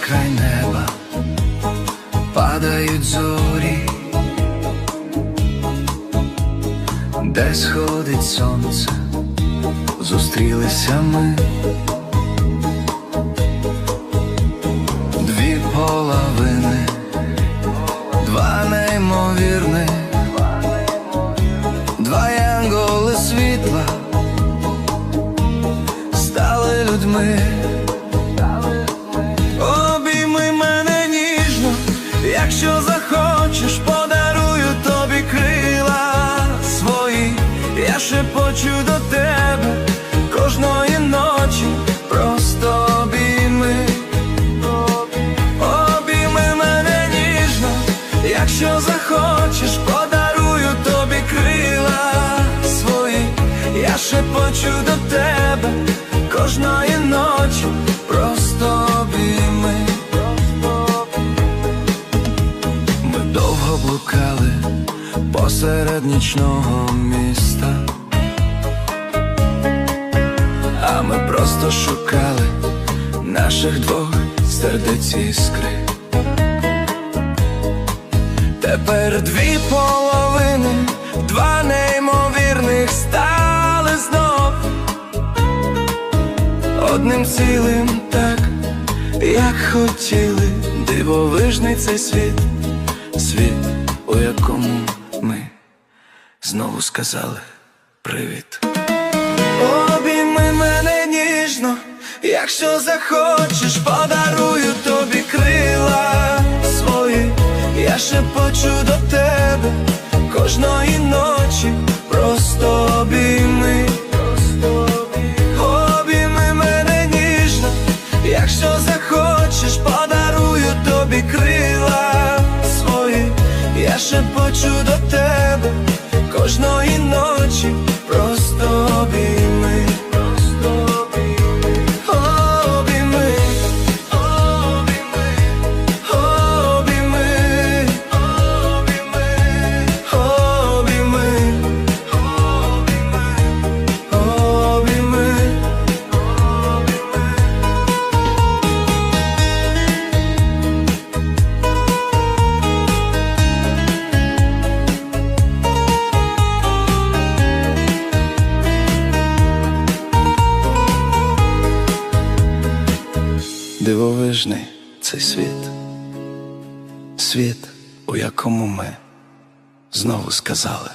край неба, падають зорі, де сходить сонце, зустрілися ми. Дві половини, два неймовірних, якщо захочеш, подарую тобі крила свої, я шепочу до тебе кожної ночі, просто обійми. Обійми мене ніжно, якщо захочеш, подарую тобі крила свої, я шепочу до тебе довго блукали посеред нічного міста, а ми просто шукали наших двох сердець іскри. Тепер дві половини, два неймовірних стали знов. Одним цілим так, як хотіли, дивовижний цей світ, світ, у якому ми знову сказали привіт. Обійми мене ніжно, якщо захочеш, подарую тобі крила свої, я шепочу до тебе кожної ночі, шепочу до Дивовижний цей світ, світ, у якому ми знову сказали